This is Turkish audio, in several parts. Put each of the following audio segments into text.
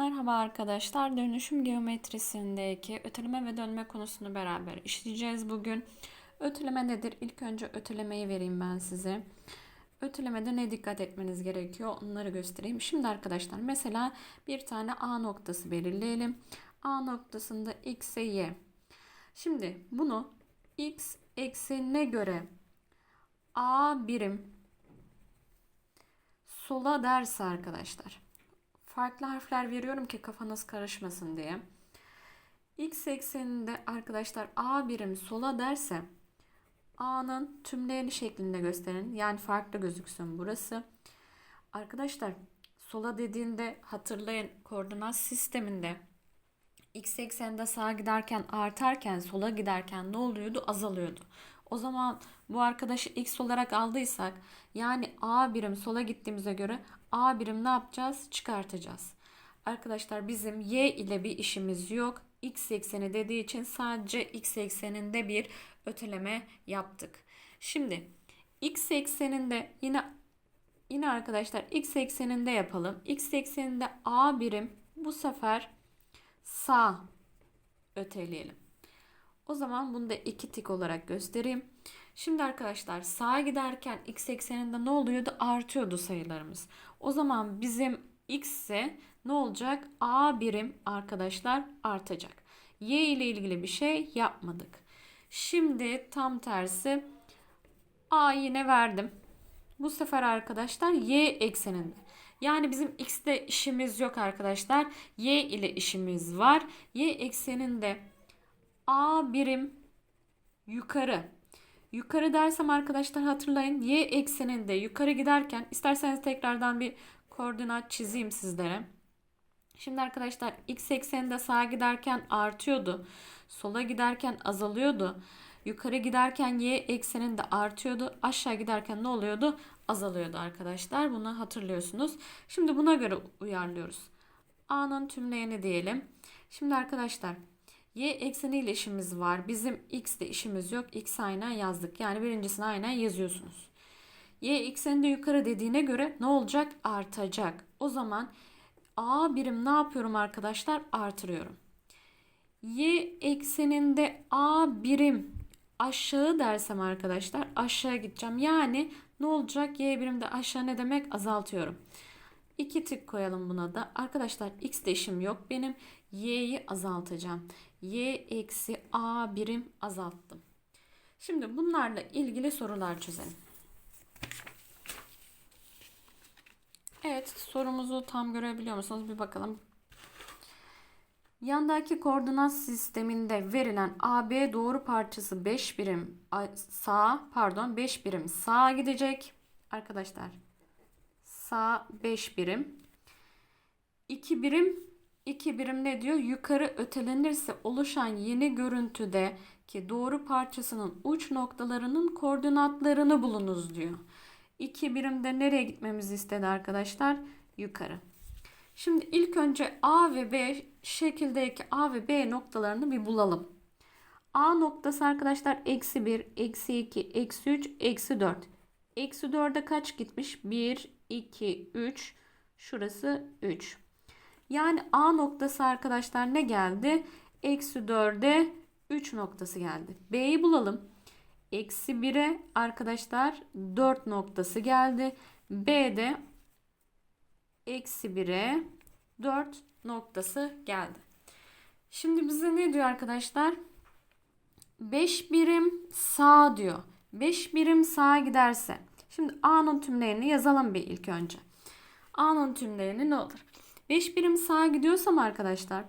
Merhaba arkadaşlar. Dönüşüm geometrisindeki öteleme ve dönme konusunu beraber işleyeceğiz bugün. Öteleme nedir? İlk önce ötelemeyi vereyim ben size. Ötelemede ne dikkat etmeniz gerekiyor? Onları göstereyim. Şimdi arkadaşlar mesela bir tane A noktası belirleyelim. A noktasında x'e y. Şimdi bunu x eksenine göre A birim sola derse arkadaşlar farklı harfler veriyorum ki kafanız karışmasın diye. X ekseninde arkadaşlar A birim sola derse A'nın tümleyeni şeklinde gösterin. Yani farklı gözüksün burası. Arkadaşlar sola dediğinde hatırlayın koordinat sisteminde X ekseninde sağa giderken artarken sola giderken ne oluyordu? Azalıyordu. O zaman bu arkadaşı x olarak aldıysak yani a birim sola gittiğimize göre a birim ne yapacağız? Çıkartacağız. Arkadaşlar bizim y ile bir işimiz yok. x ekseni dediği için sadece x ekseninde bir öteleme yaptık. Şimdi x ekseninde yine yine arkadaşlar x ekseninde yapalım. x ekseninde a birim bu sefer sağ öteleyelim. O zaman bunu da iki tik olarak göstereyim. Şimdi arkadaşlar sağa giderken x ekseninde ne oluyordu? Artıyordu sayılarımız. O zaman bizim x'e ne olacak? A birim arkadaşlar artacak. Y ile ilgili bir şey yapmadık. Şimdi tam tersi A yine verdim. Bu sefer arkadaşlar y ekseninde. Yani bizim x'te işimiz yok arkadaşlar. Y ile işimiz var. Y ekseninde A birim yukarı. Yukarı dersem arkadaşlar hatırlayın y ekseninde yukarı giderken isterseniz tekrardan bir koordinat çizeyim sizlere. Şimdi arkadaşlar x ekseninde sağa giderken artıyordu. Sola giderken azalıyordu. Yukarı giderken y ekseninde artıyordu. Aşağı giderken ne oluyordu? Azalıyordu arkadaşlar. Bunu hatırlıyorsunuz. Şimdi buna göre uyarlıyoruz. A'nın tümleyeni diyelim. Şimdi arkadaşlar y ekseni ile işimiz var. Bizim x ile işimiz yok. x aynen yazdık. Yani birincisini aynen yazıyorsunuz. y ekseninde yukarı dediğine göre ne olacak? Artacak. O zaman a birim ne yapıyorum arkadaşlar? Artırıyorum. y ekseninde a birim aşağı dersem arkadaşlar aşağı gideceğim. Yani ne olacak? Y birimde aşağı ne demek? Azaltıyorum. İki tık koyalım buna da. Arkadaşlar x de işim yok. Benim y'yi azaltacağım. Y eksi a birim azalttım. Şimdi bunlarla ilgili sorular çözelim. Evet sorumuzu tam görebiliyor musunuz? Bir bakalım. Yandaki koordinat sisteminde verilen AB doğru parçası 5 birim sağ pardon 5 birim sağa gidecek. Arkadaşlar sağ 5 birim. 2 birim 2 birim ne diyor? Yukarı ötelenirse oluşan yeni görüntüde ki doğru parçasının uç noktalarının koordinatlarını bulunuz diyor. 2 birimde nereye gitmemizi istedi arkadaşlar? Yukarı. Şimdi ilk önce A ve B şekildeki A ve B noktalarını bir bulalım. A noktası arkadaşlar eksi 1, eksi 2, eksi 3, eksi 4. Eksi 4'e kaç gitmiş? 1, 2, 3. Şurası 3. Yani A noktası arkadaşlar ne geldi? Eksi 4'e 3 noktası geldi. B'yi bulalım. Eksi 1'e arkadaşlar 4 noktası geldi. B'de eksi 1'e 4 noktası geldi. Şimdi bize ne diyor arkadaşlar? 5 birim sağ diyor. 5 birim sağa giderse. Şimdi A'nın tümlerini yazalım bir ilk önce. A'nın tümlerini ne olur? 5 birim sağa gidiyorsam arkadaşlar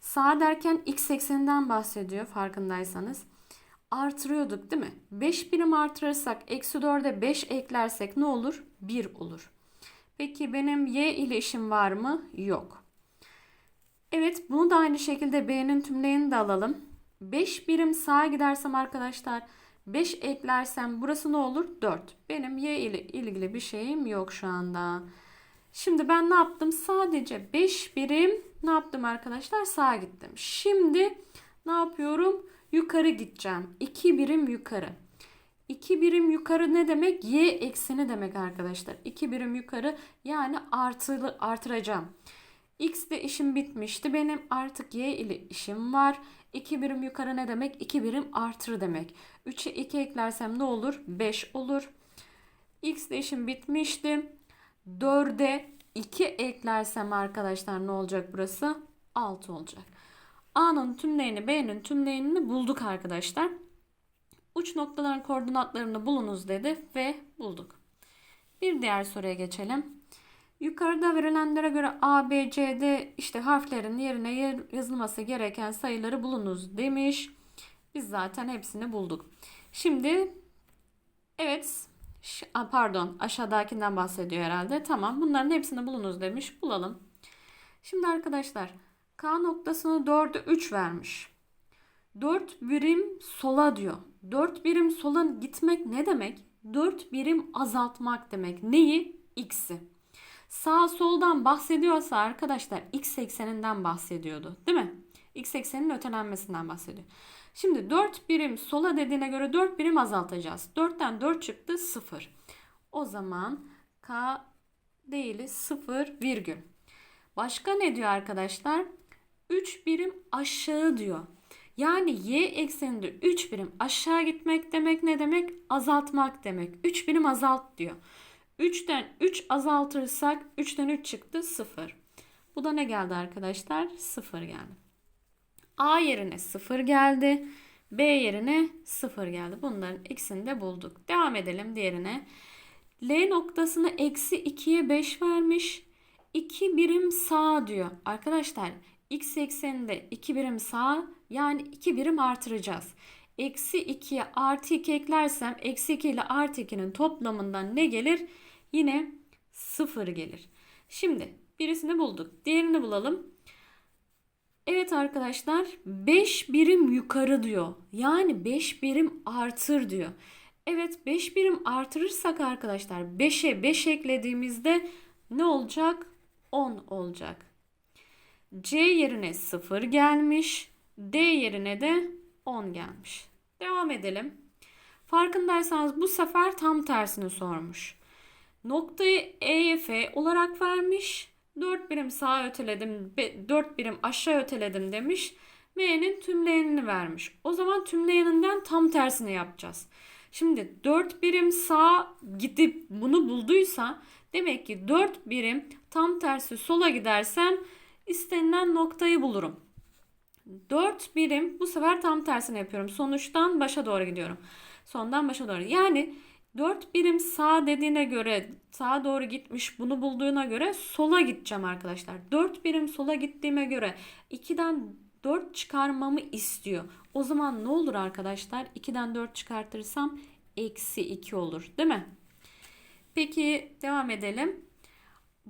sağ derken x ekseninden bahsediyor farkındaysanız. Artırıyorduk değil mi? 5 birim artırırsak eksi 4'e 5 eklersek ne olur? 1 olur. Peki benim y ile işim var mı? Yok. Evet bunu da aynı şekilde b'nin tümleyini de alalım. 5 birim sağa gidersem arkadaşlar 5 eklersem burası ne olur? 4. Benim y ile ilgili bir şeyim yok şu anda. Şimdi ben ne yaptım? Sadece 5 birim ne yaptım arkadaşlar? Sağa gittim. Şimdi ne yapıyorum? Yukarı gideceğim. 2 birim yukarı. 2 birim yukarı ne demek? Y ekseni demek arkadaşlar. 2 birim yukarı yani artılı artıracağım. X ile işim bitmişti. Benim artık Y ile işim var. 2 birim yukarı ne demek? 2 birim artır demek. 3'e 2 eklersem ne olur? 5 olur. X ile işim bitmişti. 4'e 2 eklersem arkadaşlar ne olacak burası? 6 olacak. A'nın tümleyeni B'nin tümleyenini bulduk arkadaşlar. Uç noktaların koordinatlarını bulunuz dedi ve bulduk. Bir diğer soruya geçelim. Yukarıda verilenlere göre A, B, C, D işte harflerin yerine yazılması gereken sayıları bulunuz demiş. Biz zaten hepsini bulduk. Şimdi evet pardon aşağıdakinden bahsediyor herhalde. Tamam bunların hepsini bulunuz demiş. Bulalım. Şimdi arkadaşlar K noktasını 4'e 3 vermiş. 4 birim sola diyor. 4 birim sola gitmek ne demek? 4 birim azaltmak demek. Neyi? X'i. Sağ soldan bahsediyorsa arkadaşlar x ekseninden bahsediyordu. Değil mi? X eksenin ötelenmesinden bahsediyor. Şimdi 4 birim sola dediğine göre 4 birim azaltacağız. 4'ten 4 çıktı 0. O zaman K değili 0 virgül. Başka ne diyor arkadaşlar? 3 birim aşağı diyor. Yani y ekseninde 3 birim aşağı gitmek demek ne demek? Azaltmak demek. 3 birim azalt diyor. 3'ten 3 azaltırsak 3'ten 3 çıktı 0. Bu da ne geldi arkadaşlar? 0 geldi. A yerine 0 geldi. B yerine 0 geldi. Bunların ikisini de bulduk. Devam edelim diğerine. L noktasını eksi 2'ye 5 vermiş. 2 birim sağ diyor. Arkadaşlar x ekseninde 2 birim sağ yani 2 birim artıracağız. Eksi 2'ye artı 2 eklersem eksi 2 ile artı 2'nin toplamından ne gelir? Yine 0 gelir. Şimdi birisini bulduk. Diğerini bulalım. Evet arkadaşlar 5 birim yukarı diyor. Yani 5 birim artır diyor. Evet 5 birim artırırsak arkadaşlar 5'e 5 eklediğimizde ne olacak? 10 olacak. C yerine 0 gelmiş. D yerine de 10 gelmiş. Devam edelim. Farkındaysanız bu sefer tam tersini sormuş. Noktayı E'ye F olarak vermiş. 4 birim sağa öteledim, 4 birim aşağı öteledim demiş. M'nin tümleyenini vermiş. O zaman tümleyeninden tam tersini yapacağız. Şimdi 4 birim sağa gidip bunu bulduysa demek ki 4 birim tam tersi sola gidersem istenilen noktayı bulurum. 4 birim bu sefer tam tersini yapıyorum. Sonuçtan başa doğru gidiyorum. Sondan başa doğru. Yani 4 birim sağ dediğine göre sağa doğru gitmiş bunu bulduğuna göre sola gideceğim arkadaşlar. 4 birim sola gittiğime göre 2'den 4 çıkarmamı istiyor. O zaman ne olur arkadaşlar? 2'den 4 çıkartırsam eksi 2 olur değil mi? Peki devam edelim.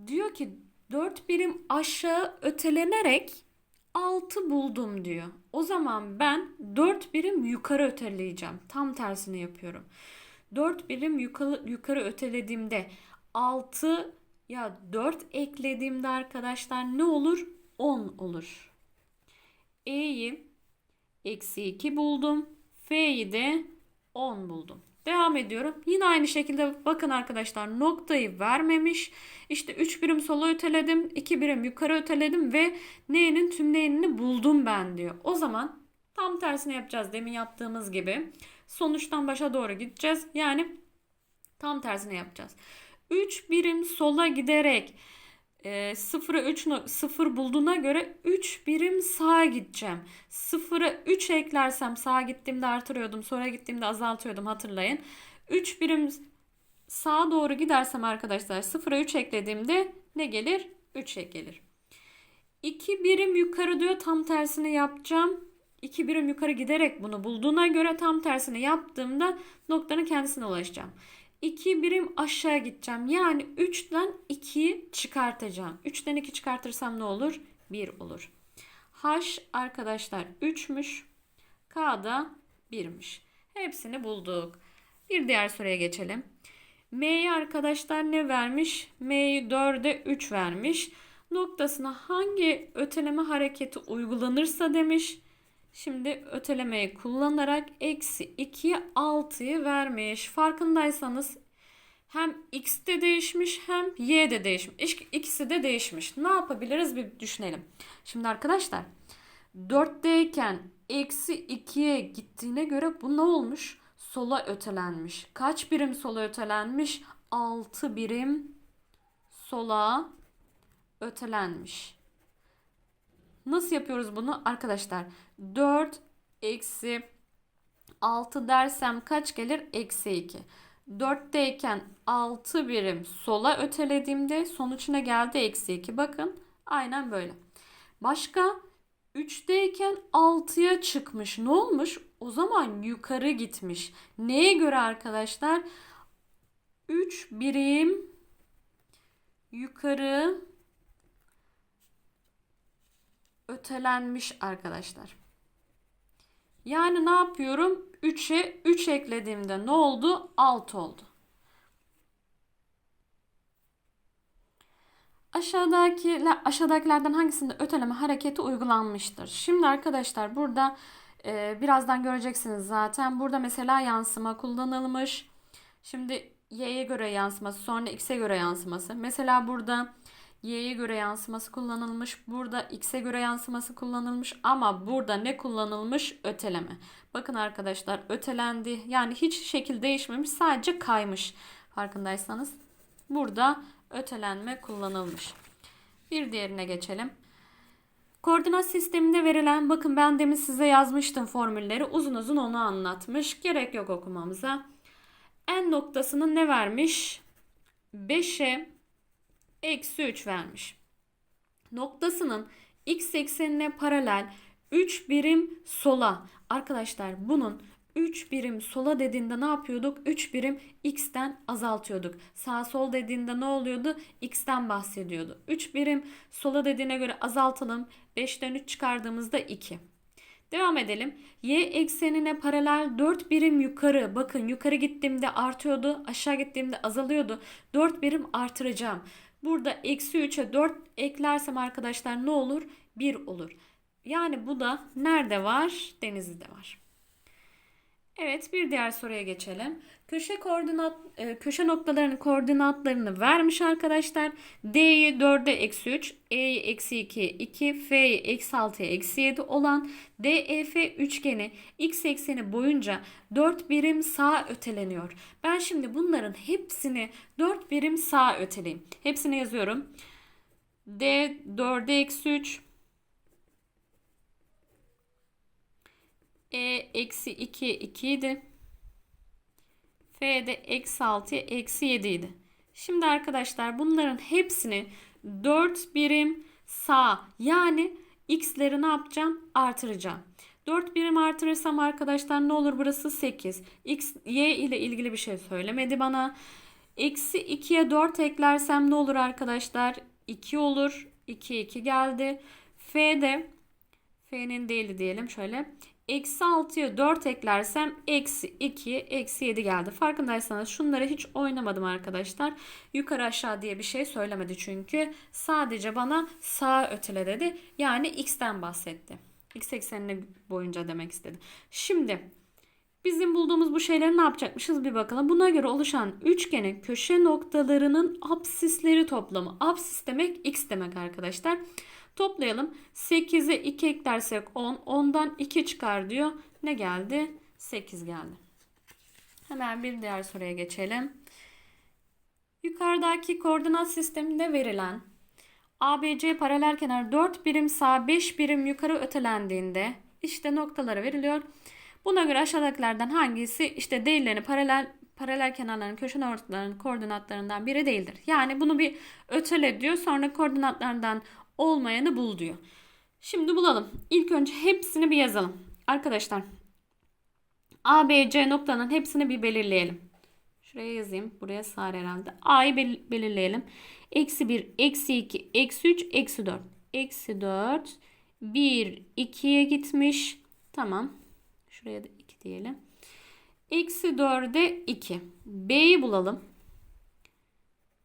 Diyor ki 4 birim aşağı ötelenerek 6 buldum diyor. O zaman ben 4 birim yukarı öteleyeceğim. Tam tersini yapıyorum. 4 birim yukarı, yukarı ötelediğimde 6 ya 4 eklediğimde arkadaşlar ne olur? 10 olur. E'yi eksi 2 buldum. F'yi de 10 buldum. Devam ediyorum. Yine aynı şekilde bakın arkadaşlar noktayı vermemiş. İşte 3 birim sola öteledim. 2 birim yukarı öteledim ve n'nin tümleyenini buldum ben diyor. O zaman tam tersini yapacağız demin yaptığımız gibi. Sonuçtan başa doğru gideceğiz. Yani tam tersini yapacağız. 3 birim sola giderek e, 0'a 3 0 bulduğuna göre 3 birim sağa gideceğim. 0'a 3 eklersem sağa gittiğimde artırıyordum. Sonra gittiğimde azaltıyordum hatırlayın. 3 birim sağa doğru gidersem arkadaşlar 0'a 3 eklediğimde ne gelir? 3 gelir. 2 birim yukarı diyor tam tersini yapacağım. 2 birim yukarı giderek bunu bulduğuna göre tam tersini yaptığımda noktanın kendisine ulaşacağım. 2 birim aşağı gideceğim. Yani 3'ten 2'yi çıkartacağım. 3'ten 2 çıkartırsam ne olur? 1 olur. H arkadaşlar 3'müş. K da 1'miş. Hepsini bulduk. Bir diğer soruya geçelim. M'ye arkadaşlar ne vermiş? M'yi 4'e 3 vermiş. Noktasına hangi öteleme hareketi uygulanırsa demiş. Şimdi ötelemeyi kullanarak eksi 2'ye 6'yı vermiş. Farkındaysanız Hem x de değişmiş hem y de değişmiş. İk- İkisi de değişmiş. Ne yapabiliriz bir düşünelim. Şimdi arkadaşlar 4'teyken eksi 2'ye gittiğine göre bu ne olmuş? Sola ötelenmiş. Kaç birim sola ötelenmiş? 6 birim sola ötelenmiş. Nasıl yapıyoruz bunu? Arkadaşlar 4 eksi 6 dersem kaç gelir? Eksi 2. 4'teyken 6 birim sola ötelediğimde sonuç ne geldi? Eksi 2. Bakın aynen böyle. Başka 3'teyken 6'ya çıkmış. Ne olmuş? O zaman yukarı gitmiş. Neye göre arkadaşlar? 3 birim yukarı ötelenmiş arkadaşlar. Yani ne yapıyorum? 3'e 3 eklediğimde ne oldu? 6 oldu. Aşağıdaki aşağıdakilerden hangisinde öteleme hareketi uygulanmıştır? Şimdi arkadaşlar burada e, birazdan göreceksiniz zaten. Burada mesela yansıma kullanılmış. Şimdi y'ye göre yansıması, sonra x'e göre yansıması. Mesela burada y'ye göre yansıması kullanılmış. Burada x'e göre yansıması kullanılmış. Ama burada ne kullanılmış? Öteleme. Bakın arkadaşlar ötelendi. Yani hiç şekil değişmemiş. Sadece kaymış. Farkındaysanız. Burada ötelenme kullanılmış. Bir diğerine geçelim. Koordinat sisteminde verilen bakın ben demin size yazmıştım formülleri. Uzun uzun onu anlatmış. Gerek yok okumamıza. N noktasının ne vermiş? 5'e eksi 3 vermiş. Noktasının x eksenine paralel 3 birim sola. Arkadaşlar bunun 3 birim sola dediğinde ne yapıyorduk? 3 birim x'ten azaltıyorduk. Sağ sol dediğinde ne oluyordu? x'ten bahsediyordu. 3 birim sola dediğine göre azaltalım. 5'ten 3 çıkardığımızda 2. Devam edelim. Y eksenine paralel 4 birim yukarı. Bakın yukarı gittiğimde artıyordu. Aşağı gittiğimde azalıyordu. 4 birim artıracağım. Burada eksi 3'e 4 eklersem arkadaşlar ne olur? 1 olur. Yani bu da nerede var? Denizli'de var. Evet bir diğer soruya geçelim. Köşe koordinat e, köşe noktalarının koordinatlarını vermiş arkadaşlar. D'yi 4'e eksi 3, E'yi eksi 2'ye 2, F'yi eksi 6'ya eksi 7 olan DEF üçgeni x ekseni boyunca 4 birim sağ öteleniyor. Ben şimdi bunların hepsini 4 birim sağ öteleyim. Hepsini yazıyorum. D 4'e eksi 3, E eksi 2 2 idi. F de eksi 6'ya eksi 7 idi. Şimdi arkadaşlar bunların hepsini 4 birim sağ yani x'leri ne yapacağım? Artıracağım. 4 birim artırırsam arkadaşlar ne olur burası 8. X, y ile ilgili bir şey söylemedi bana. Eksi 2'ye 4 eklersem ne olur arkadaşlar? 2 olur. 2 2 geldi. F de F'nin değili diyelim şöyle. Eksi 6'ya 4 eklersem eksi 2'ye eksi 7 geldi. Farkındaysanız şunları hiç oynamadım arkadaşlar. Yukarı aşağı diye bir şey söylemedi çünkü. Sadece bana sağ ötele dedi. Yani x'ten bahsetti. X eksenini boyunca demek istedi. Şimdi bizim bulduğumuz bu şeyleri ne yapacakmışız bir bakalım. Buna göre oluşan üçgenin köşe noktalarının apsisleri toplamı. Apsis demek x demek arkadaşlar. Toplayalım. 8'e 2 eklersek 10. 10'dan 2 çıkar diyor. Ne geldi? 8 geldi. Hemen bir diğer soruya geçelim. Yukarıdaki koordinat sisteminde verilen ABC paralel kenar 4 birim sağ 5 birim yukarı ötelendiğinde işte noktaları veriliyor. Buna göre aşağıdakilerden hangisi işte değillerini paralel paralel kenarların köşe noktalarının koordinatlarından biri değildir. Yani bunu bir ötele diyor. Sonra koordinatlarından olmayanı bul diyor. Şimdi bulalım. İlk önce hepsini bir yazalım. Arkadaşlar A, B, C noktanın hepsini bir belirleyelim. Şuraya yazayım. Buraya sağır herhalde. A'yı bel- belirleyelim. Eksi 1, eksi 2, eksi 3, eksi 4. Eksi 4, 1, 2'ye gitmiş. Tamam. Şuraya da 2 diyelim. Eksi 4'e 2. B'yi bulalım.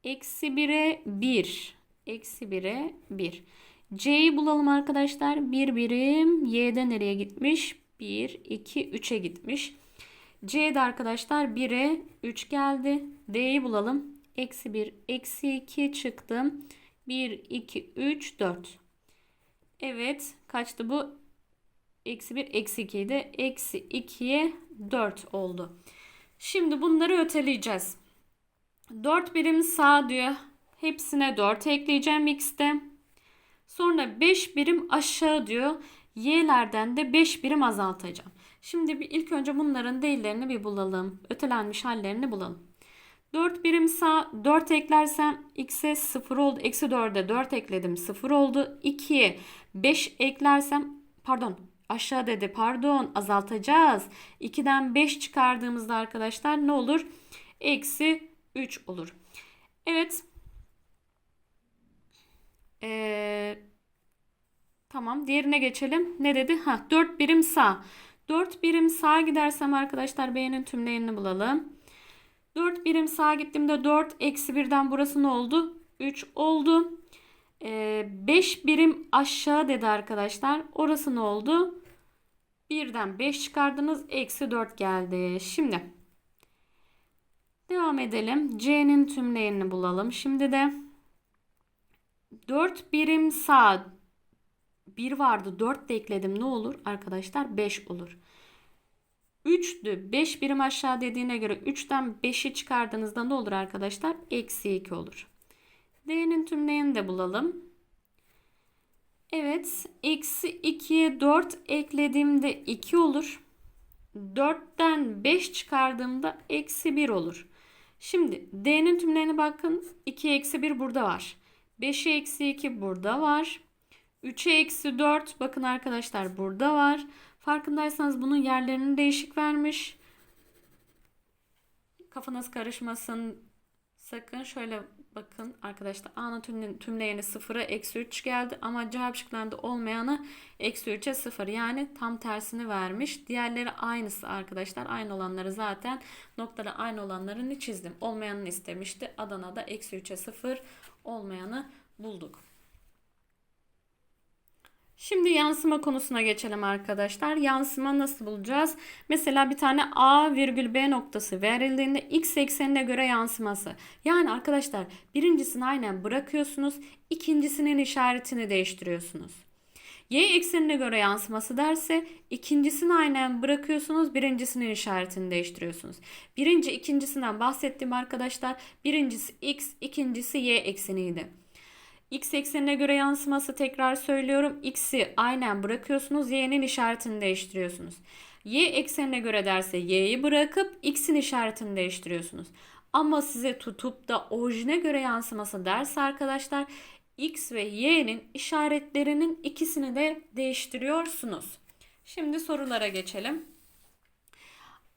Eksi 1'e 1. Eksi 1'e 1. C'yi bulalım arkadaşlar. 1 birim. Y'de nereye gitmiş? 1, 2, 3'e gitmiş. C'de arkadaşlar 1'e 3 geldi. D'yi bulalım. Eksi 1, eksi 2 çıktım. 1, 2, 3, 4. Evet. Kaçtı bu? Eksi 1, eksi 2 idi. Eksi 2'ye 4 oldu. Şimdi bunları öteleyeceğiz. 4 birim sağ diyor. Hepsine 4 ekleyeceğim x'te. Sonra 5 birim aşağı diyor. Y'lerden de 5 birim azaltacağım. Şimdi bir ilk önce bunların değillerini bir bulalım. Ötelenmiş hallerini bulalım. 4 birim sağ 4 eklersem x'e 0 oldu. Eksi 4'e 4 ekledim 0 oldu. 2'ye 5 eklersem pardon aşağı dedi pardon azaltacağız. 2'den 5 çıkardığımızda arkadaşlar ne olur? Eksi 3 olur. Evet. Ee, tamam diğerine geçelim. Ne dedi? Ha 4 birim sağ. 4 birim sağa gidersem arkadaşlar B'nin tümleyenini bulalım. 4 birim sağa gittiğimde 4 eksi 1'den burası ne oldu? 3 oldu. 5 ee, birim aşağı dedi arkadaşlar. Orası ne oldu? 1'den 5 çıkardınız. Eksi 4 geldi. Şimdi devam edelim. C'nin tümleyenini bulalım. Şimdi de 4 birim sağ 1 vardı 4 de ekledim ne olur arkadaşlar 5 olur. 3'tü 5 birim aşağı dediğine göre 3'ten 5'i çıkardığınızda ne olur arkadaşlar? Eksi 2 olur. D'nin tümleyeni de bulalım. Evet. Eksi 2'ye 4 eklediğimde 2 olur. 4'ten 5 çıkardığımda eksi 1 olur. Şimdi D'nin tümlerine bakın. 2 eksi 1 burada var. 5'e eksi 2 burada var. 3'e eksi 4 bakın arkadaşlar burada var. Farkındaysanız bunun yerlerini değişik vermiş. Kafanız karışmasın. Sakın şöyle bakın arkadaşlar. A'nın tümle, tümleyeni 0'a eksi 3 geldi. Ama cevap şıklarında olmayanı eksi 3'e 0. Yani tam tersini vermiş. Diğerleri aynısı arkadaşlar. Aynı olanları zaten noktaları aynı olanlarını çizdim. Olmayanını istemişti. Adana'da eksi 3'e 0 olmayanı bulduk. Şimdi yansıma konusuna geçelim arkadaşlar. Yansıma nasıl bulacağız? Mesela bir tane A virgül B noktası verildiğinde x eksenine göre yansıması. Yani arkadaşlar birincisini aynen bırakıyorsunuz. ikincisinin işaretini değiştiriyorsunuz. Y eksenine göre yansıması derse ikincisini aynen bırakıyorsunuz. Birincisinin işaretini değiştiriyorsunuz. Birinci ikincisinden bahsettiğim arkadaşlar. Birincisi x, ikincisi y ekseniydi. X eksenine göre yansıması tekrar söylüyorum. X'i aynen bırakıyorsunuz. Y'nin işaretini değiştiriyorsunuz. Y eksenine göre derse Y'yi bırakıp X'in işaretini değiştiriyorsunuz. Ama size tutup da orijine göre yansıması derse arkadaşlar X ve Y'nin işaretlerinin ikisini de değiştiriyorsunuz. Şimdi sorulara geçelim.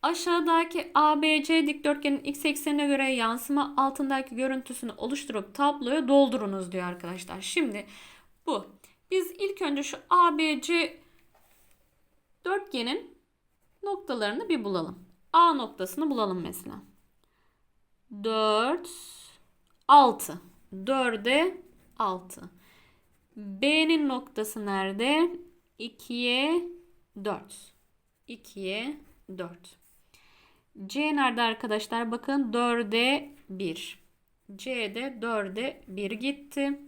Aşağıdaki ABC dikdörtgenin x eksenine göre yansıma altındaki görüntüsünü oluşturup tabloya doldurunuz diyor arkadaşlar. Şimdi bu. Biz ilk önce şu ABC dörtgenin noktalarını bir bulalım. A noktasını bulalım mesela. 4 6. 4'e 6. B'nin noktası nerede? 2'ye 4. 2'ye 4. C nerede arkadaşlar? Bakın 4'e 1. C'de 4'e 1 gitti.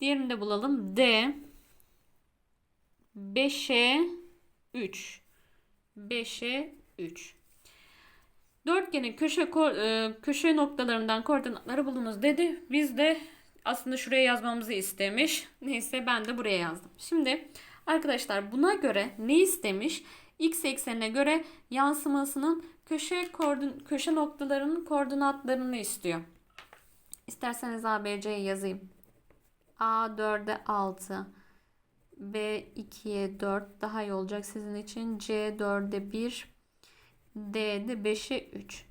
Diğerini de bulalım. D 5'e 3. 5'e 3. Dörtgenin köşe e, köşe noktalarından koordinatları bulunuz dedi. Biz de aslında şuraya yazmamızı istemiş. Neyse ben de buraya yazdım. Şimdi arkadaşlar buna göre ne istemiş? X eksenine göre yansımasının köşe koordin köşe noktalarının koordinatlarını istiyor. İsterseniz ABC'yi yazayım. A 4'e 6. B 2'ye 4 daha iyi olacak sizin için. C 4'e 1. D de 5'e 3.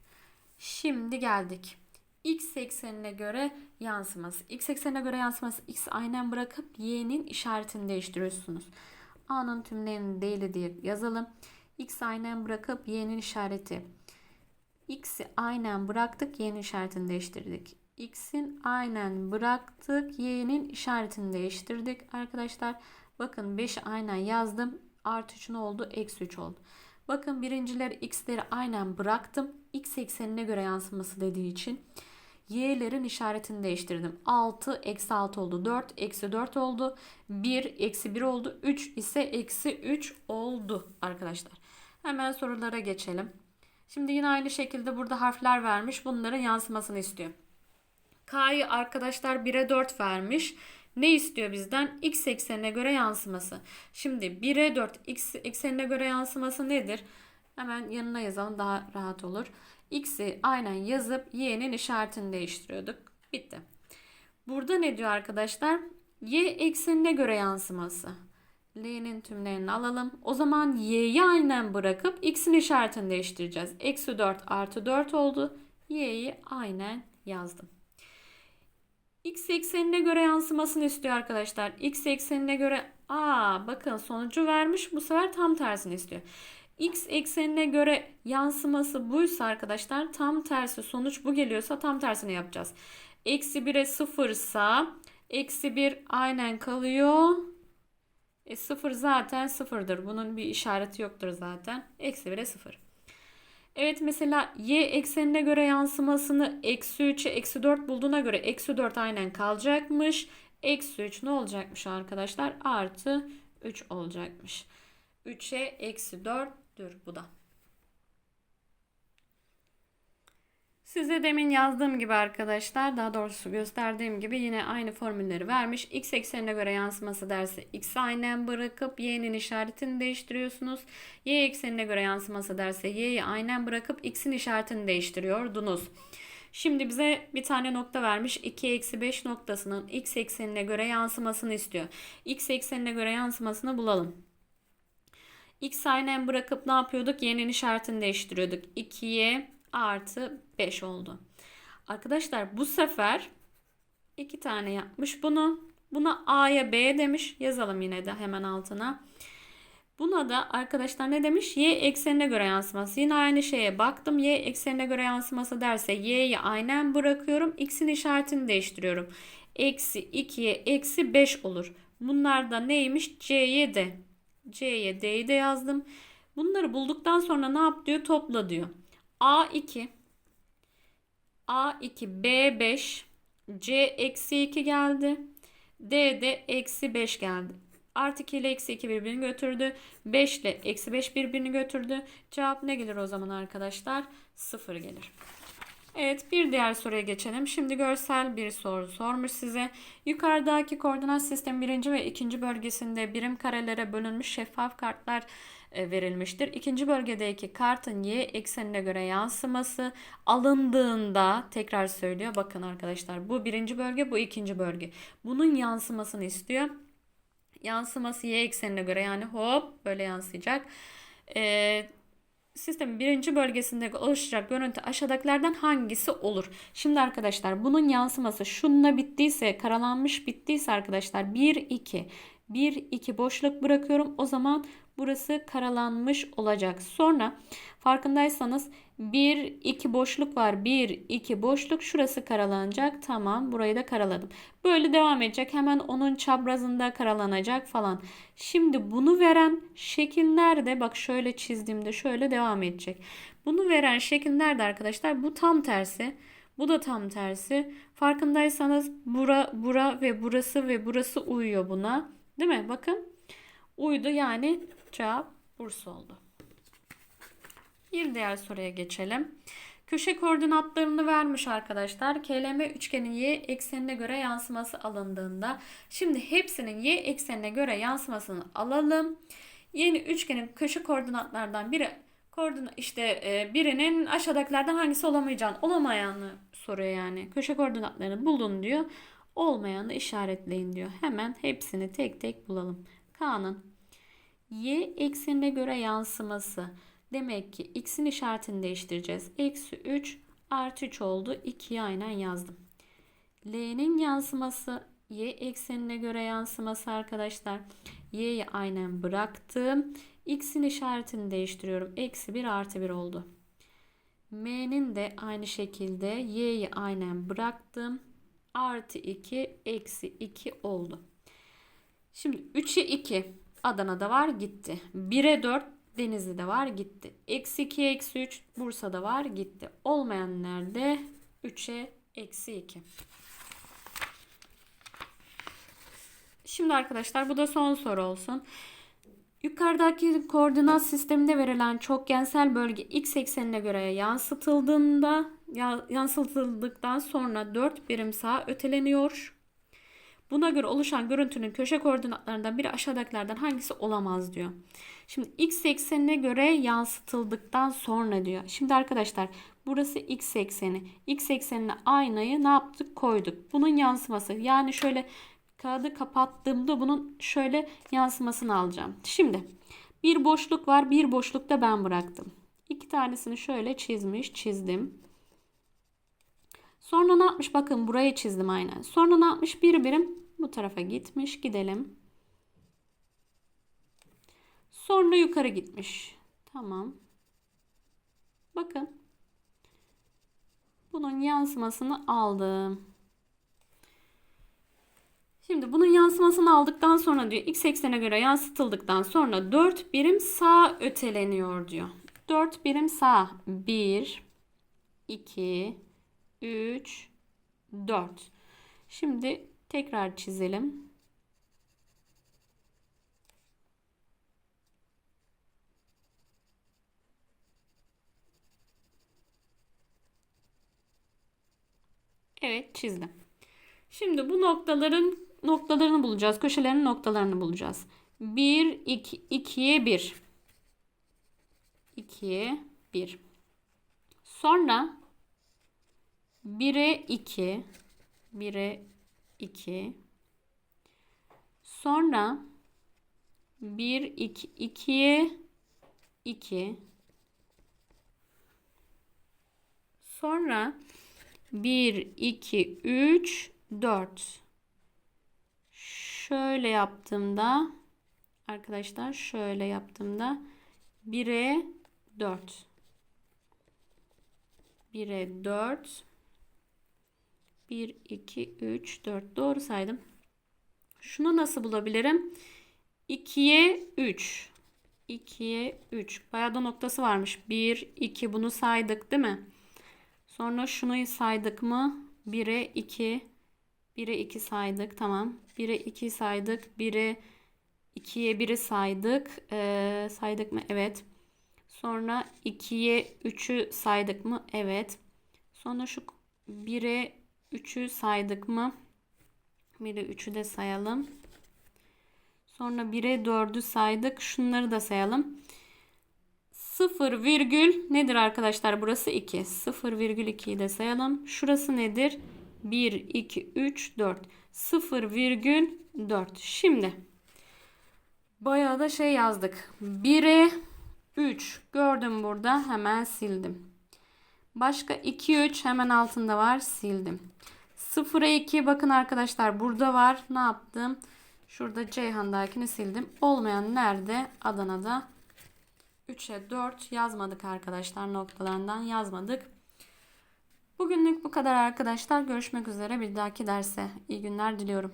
Şimdi geldik. X eksenine göre yansıması. X eksenine göre yansıması X aynen bırakıp Y'nin işaretini değiştiriyorsunuz. A'nın tümlerini değil diye yazalım. X aynen bırakıp Y'nin işareti. X'i aynen bıraktık. Y'nin işaretini değiştirdik. X'in aynen bıraktık. Y'nin işaretini değiştirdik. Arkadaşlar bakın 5'i aynen yazdım. Artı 3 ne oldu? Eksi 3 oldu. Bakın birincileri x'leri aynen bıraktım. x eksenine göre yansıması dediği için y'lerin işaretini değiştirdim. 6 eksi 6 oldu. 4 eksi 4 oldu. 1 eksi 1 oldu. 3 ise eksi 3 oldu arkadaşlar. Hemen sorulara geçelim. Şimdi yine aynı şekilde burada harfler vermiş. Bunların yansımasını istiyor. K'yı arkadaşlar 1'e 4 vermiş. Ne istiyor bizden? X eksenine göre yansıması. Şimdi 1'e 4 X eksenine göre yansıması nedir? Hemen yanına yazalım daha rahat olur. X'i aynen yazıp Y'nin işaretini değiştiriyorduk. Bitti. Burada ne diyor arkadaşlar? Y eksenine göre yansıması. L'nin tümlerini alalım. O zaman Y'yi aynen bırakıp X'in işaretini değiştireceğiz. Eksi 4 artı 4 oldu. Y'yi aynen yazdım. X eksenine göre yansımasını istiyor arkadaşlar. X eksenine göre aa bakın sonucu vermiş bu sefer tam tersini istiyor. X eksenine göre yansıması buysa arkadaşlar tam tersi sonuç bu geliyorsa tam tersini yapacağız. Eksi 1'e 0 ise eksi 1 aynen kalıyor. E 0 zaten 0'dır. Bunun bir işareti yoktur zaten. Eksi 1'e 0. Evet mesela y eksenine göre yansımasını eksi 3'e eksi 4 bulduğuna göre eksi 4 aynen kalacakmış. Eksi 3 ne olacakmış arkadaşlar? Artı 3 olacakmış. 3'e eksi 4'tür bu da. Size demin yazdığım gibi arkadaşlar daha doğrusu gösterdiğim gibi yine aynı formülleri vermiş. X eksenine göre yansıması derse X aynen bırakıp Y'nin işaretini değiştiriyorsunuz. Y eksenine göre yansıması derse Y'yi aynen bırakıp X'in işaretini değiştiriyordunuz. Şimdi bize bir tane nokta vermiş. 2 eksi 5 noktasının X eksenine göre yansımasını istiyor. X eksenine göre yansımasını bulalım. X aynen bırakıp ne yapıyorduk? Y'nin işaretini değiştiriyorduk. 2'ye artı 5 oldu. Arkadaşlar bu sefer iki tane yapmış bunu. Buna A'ya B demiş. Yazalım yine de hemen altına. Buna da arkadaşlar ne demiş? Y eksenine göre yansıması. Yine aynı şeye baktım. Y eksenine göre yansıması derse Y'yi aynen bırakıyorum. X'in işaretini değiştiriyorum. Eksi 2'ye eksi 5 olur. Bunlar da neymiş? C'ye de. C'ye D'yi de yazdım. Bunları bulduktan sonra ne yap diyor? Topla diyor. A2 A2 B5 C eksi 2 geldi. D de eksi 5 geldi. Artı 2 ile eksi 2 birbirini götürdü. 5 ile eksi 5 birbirini götürdü. Cevap ne gelir o zaman arkadaşlar? 0 gelir. Evet bir diğer soruya geçelim. Şimdi görsel bir soru sormuş size. Yukarıdaki koordinat sistemi birinci ve ikinci bölgesinde birim karelere bölünmüş şeffaf kartlar e, verilmiştir. İkinci bölgedeki kartın y eksenine göre yansıması alındığında tekrar söylüyor. Bakın arkadaşlar bu birinci bölge bu ikinci bölge. Bunun yansımasını istiyor. Yansıması y eksenine göre yani hop böyle yansıyacak. Eee sistemin birinci bölgesinde oluşacak görüntü aşağıdakilerden hangisi olur? Şimdi arkadaşlar bunun yansıması şununla bittiyse karalanmış bittiyse arkadaşlar 1 2 1 2 boşluk bırakıyorum. O zaman burası karalanmış olacak. Sonra farkındaysanız 1 2 boşluk var. 1 2 boşluk şurası karalanacak. Tamam burayı da karaladım. Böyle devam edecek. Hemen onun çaprazında karalanacak falan. Şimdi bunu veren şekil nerede? Bak şöyle çizdiğimde şöyle devam edecek. Bunu veren şekil nerede arkadaşlar? Bu tam tersi. Bu da tam tersi. Farkındaysanız bura, bura ve burası ve burası uyuyor buna. Değil mi? Bakın. Uydu yani cevap Bursa oldu. Bir diğer soruya geçelim. Köşe koordinatlarını vermiş arkadaşlar. KLM üçgenin y eksenine göre yansıması alındığında. Şimdi hepsinin y eksenine göre yansımasını alalım. Yeni üçgenin köşe koordinatlardan biri koordinat işte e, birinin aşağıdakilerden hangisi olamayacağını olamayanı soruyor yani. Köşe koordinatlarını bulun diyor. Olmayanı işaretleyin diyor. Hemen hepsini tek tek bulalım. K'nın y eksenine göre yansıması. Demek ki x'in işaretini değiştireceğiz. Eksi 3 artı 3 oldu. 2'yi aynen yazdım. L'nin yansıması y eksenine göre yansıması arkadaşlar. Y'yi aynen bıraktım. X'in işaretini değiştiriyorum. Eksi 1 artı 1 oldu. M'nin de aynı şekilde y'yi aynen bıraktım. Artı 2 eksi 2 oldu. Şimdi 3'e 2 Adana'da var gitti. 1'e 4 Denizli'de var gitti. Eksi 2, eksi 3 Bursa'da var gitti. Olmayan nerede? 3'e eksi 2. Şimdi arkadaşlar bu da son soru olsun. Yukarıdaki koordinat sisteminde verilen çokgensel bölge x eksenine göre yansıtıldığında ya- yansıtıldıktan sonra 4 birim sağa öteleniyor. Buna göre oluşan görüntünün köşe koordinatlarından biri aşağıdakilerden hangisi olamaz diyor. Şimdi x eksenine göre yansıtıldıktan sonra diyor. Şimdi arkadaşlar burası x ekseni. X eksenine aynayı ne yaptık? Koyduk. Bunun yansıması. Yani şöyle kağıdı kapattığımda bunun şöyle yansımasını alacağım. Şimdi bir boşluk var. Bir boşlukta ben bıraktım. İki tanesini şöyle çizmiş, çizdim. Sonra ne yapmış? Bakın burayı çizdim aynen. Sonra ne yapmış? Bir birim bu tarafa gitmiş. Gidelim. Sonra yukarı gitmiş. Tamam. Bakın. Bunun yansımasını aldım. Şimdi bunun yansımasını aldıktan sonra diyor x eksene göre yansıtıldıktan sonra 4 birim sağ öteleniyor diyor. 4 birim sağ. 1 2 3 4. Şimdi tekrar çizelim. Evet çizdim. Şimdi bu noktaların noktalarını bulacağız. Köşelerin noktalarını bulacağız. 1 2 2'ye 1. 2'ye 1. Sonra 1'e 2. 1'e 2. Sonra 1 2 2'ye 2. Sonra 1 2 3 4. Şöyle yaptığımda arkadaşlar şöyle yaptığımda 1'e 4. 1'e 4 1 2 3 4 doğru saydım. Şunu nasıl bulabilirim? 2'ye 3. 2'ye 3. Bayağı da noktası varmış. 1 2 bunu saydık değil mi? Sonra şunu saydık mı? 1'e 2 1'e 2 saydık. Tamam. 1'e 2 saydık. 1'e 2'ye 1'i saydık. Ee, saydık mı? Evet. Sonra 2'ye 3'ü saydık mı? Evet. Sonra şu 1'e 3'ü saydık mı? 1'e 3'ü de sayalım. Sonra 1'e 4'ü saydık. Şunları da sayalım. 0 virgül nedir arkadaşlar? Burası 2. 0 virgül 2'yi de sayalım. Şurası nedir? 1, 2, 3, 4. 0 virgül 4. Şimdi bayağı da şey yazdık. 1'e 3 gördüm burada hemen sildim. Başka 2, 3 hemen altında var sildim. 0'a 2 bakın arkadaşlar burada var. Ne yaptım? Şurada Ceyhan'dakini sildim. Olmayan nerede? Adana'da 3'e 4 yazmadık arkadaşlar. Noktalarından yazmadık. Bugünlük bu kadar arkadaşlar. Görüşmek üzere bir dahaki derse. İyi günler diliyorum.